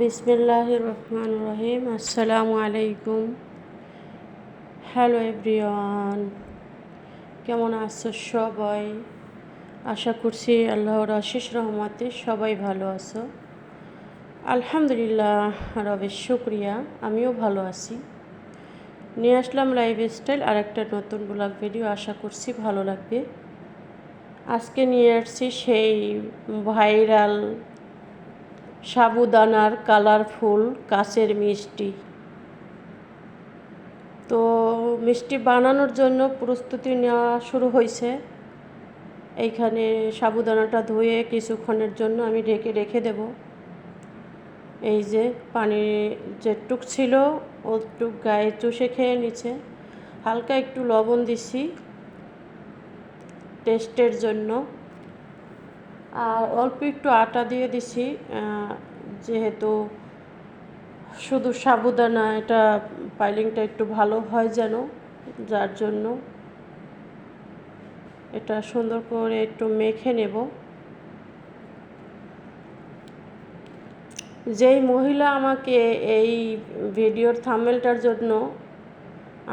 বিসমিল্লাহ রহমান রহিম আসসালামু আলাইকুম হ্যালো এভরিওয়ান কেমন আছো সবাই? আশা করছি আল্লাহর আশিস রহমতে সবাই ভালো আছো। আলহামদুলিল্লাহ, রবের শুক্রিয়া। আমিও ভালো আছি। নিয়ে আসলাম লাইফ স্টাইল আর একটা নতুন ব্লগ ভিডিও আশা করছি ভালো লাগবে। আজকে নিয়ে আসছি সেই ভাইরাল সাবুদানার কালারফুল কাচের মিষ্টি। তো মিষ্টি বানানোর জন্য প্রস্তুতি নেওয়া শুরু হয়েছে। এইখানে সাবুদানাটা ধুয়ে কিছুক্ষণের জন্য আমি ঢেকে রেখে দেব। এই যে পানি যেটুক ছিল, ওটুক গায়ে চুষে খেয়ে নিচ্ছে হালকা একটু লবণ দিছি টেস্টের জন্য। আর অল্প একটু আটা দিয়ে দিছি যেহেতু শুধু সাবুদানা, এটা পাইলিংটা একটু ভালো হয় যেন, যার জন্য এটা সুন্দর করে একটু মেখে নেব। যেই মহিলা আমাকে এই ভিডিওর থামেলটার জন্য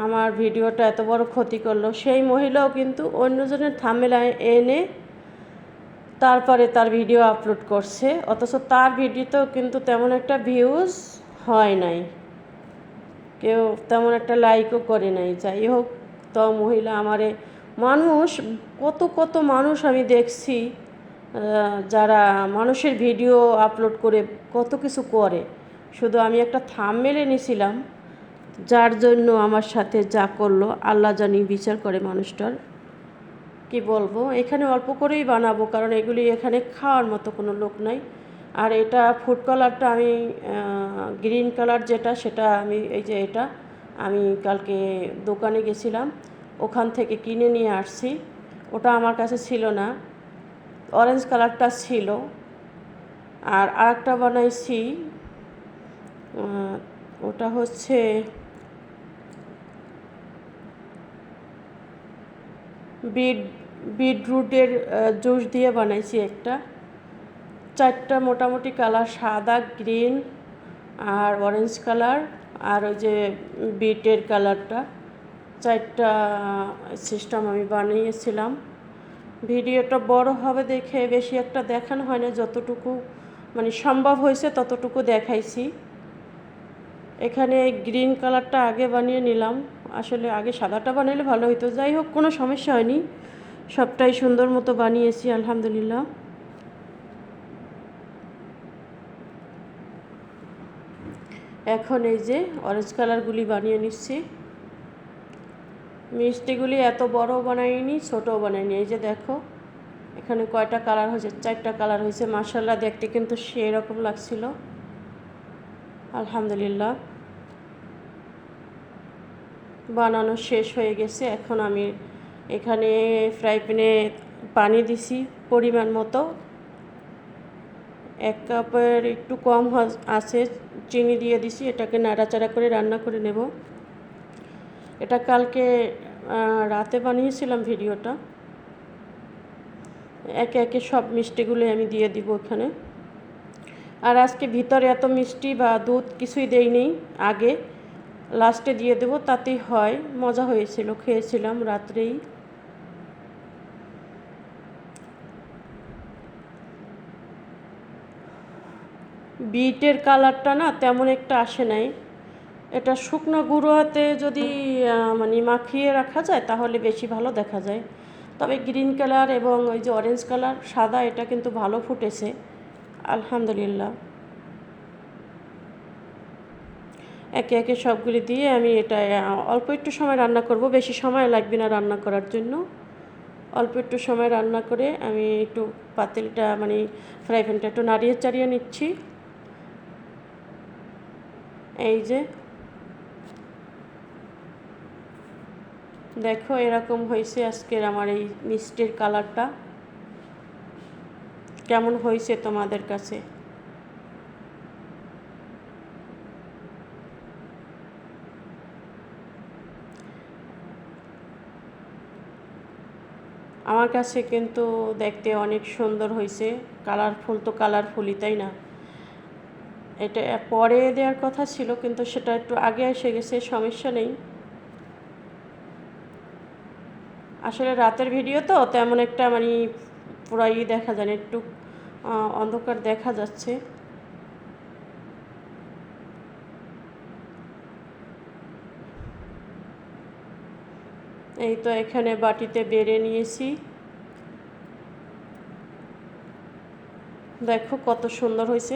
আমার ভিডিওটা এত বড় ক্ষতি করল, সেই মহিলাও কিন্তু অন্যজনের থামেল এনে তারপরে তার ভিডিও আপলোড করছে, অথচ তার ভিডিওতেও কিন্তু তেমন একটা ভিউজ হয় নাই। কেউ তেমন একটা লাইকও করে নাই। যাই হোক, তো মহিলা আমারে, মানুষ, কত কত মানুষ আমি দেখছি যারা মানুষের ভিডিও আপলোড করে কত কিছু করে। শুধু আমি একটা থাম মেলে নিয়েছিলাম যার জন্য আমার সাথে যা করল, আল্লাহ জানি বিচার করে মানুষটার। কি বলব? এখানে অল্প করেই বানাবো, কারণ এগুলি এখানে খাওয়ার মতো কোনো লোক নাই। আর এটা ফুড কালারটা আমি গ্রিন কালার যেটা, সেটা আমি, এই যে এটা, আমি কালকে দোকানে গেছিলাম। ওখান থেকে কিনে নিয়ে আসছি। ওটা আমার কাছে ছিল না। অরেঞ্জ কালারটা ছিল। আর আরেকটা বানাইছি ওটা হচ্ছে বিট বিটরুটের জুস দিয়ে বানাইছি একটা। চারটা মোটামুটি কালার সাদা, গ্রিন আর অরেঞ্জ কালার আর ওই যে বিটের কালারটা। চারটা সিস্টেম আমি বানিয়েছিলাম। ভিডিওটা বড় হবে দেখে বেশি একটা দেখানো হয় না যতটুকু মানে সম্ভব হয়েছে ততটুকু দেখাইছি। এখানে গ্রিন কালারটা আগে বানিয়ে নিলাম। আসলে আগে সাদাটা বানালে ভালো হতো যাই হোক, কোনো সমস্যা হয়নি। সবটাই সুন্দর মতো বানিয়েছি, আলহামদুলিল্লাহ। এখন এই যে অরেঞ্জ কালারগুলি বানিয়ে নিচ্ছি। মিষ্টিগুলি এত বড় বানাইনি, ছোটও বানাইনি। এই যে দেখো, এখানে কয়টা কালার হয়েছে, চারটা কালার হয়েছে। মার্শাল্লাহ দেখতে কিন্তু সেই রকম লাগছিল। আলহামদুলিল্লাহ। বানানো শেষ হয়ে গেছে। এখন আমি এখানে ফ্রাই প্যানে পানি দিছি পরিমাণ মতো। এক কাপের একটু কম আছে, চিনি দিয়ে দিছি, এটাকে নাড়াচাড়া করে রান্না করে নেব। এটা কালকে রাতে বানিয়েছিলাম ভিডিওটা। একে একে সব মিষ্টিগুলো আমি দিয়ে দিব ওখানে। আর আজকে ভিতরে এত মিষ্টি বা দুধ কিছুই দেই নেই আগে লাস্টে দিয়ে দেব, তাতেই হয়, মজা হয়েছিল, খেয়েছিলাম রাত্রেই। বিটের কালারটা না তেমন একটা আসে নাই। এটা শুকনো গুঁড়ো হাতে যদি মানে মাখিয়ে রাখা যায় তাহলে বেশি ভালো দেখা যায়। তবে গ্রিন কালার এবং ওই যে অরেঞ্জ কালার, সাদা এটা কিন্তু ভালো ফুটেছে। আলহামদুলিল্লাহ। একে একে সবগুলি দিয়ে আমি এটা অল্প একটু সময় রান্না করব। বেশি সময় লাগবে না রান্না করার জন্য। অল্প একটু সময় রান্না করে আমি একটু পাতিলটা মানে ফ্রাই প্যানটা একটু নাড়িয়ে চাড়িয়ে নিচ্ছি। এই যে। দেখো এরকম হয়েছে আজকের আমার এই মিষ্টির কালারটা। কেমন হয়েছে তোমাদের কাছে? আমার কাছে কিন্তু দেখতে অনেক সুন্দর হয়েছে। কালারফুল তো কালারফুলই, তাই না? এটা পরে দেওয়ার কথা ছিল, কিন্তু সেটা একটু আগে এসে গেছে, সমস্যা নেই। আসলে রাতের ভিডিও তো, তেমন একটা মানে পুরাই দেখা যায় একটু অন্ধকার দেখা যাচ্ছে। এই তো এখানে বাটিতে বেড়ে নিয়েছি। দেখো কত সুন্দর হয়েছে।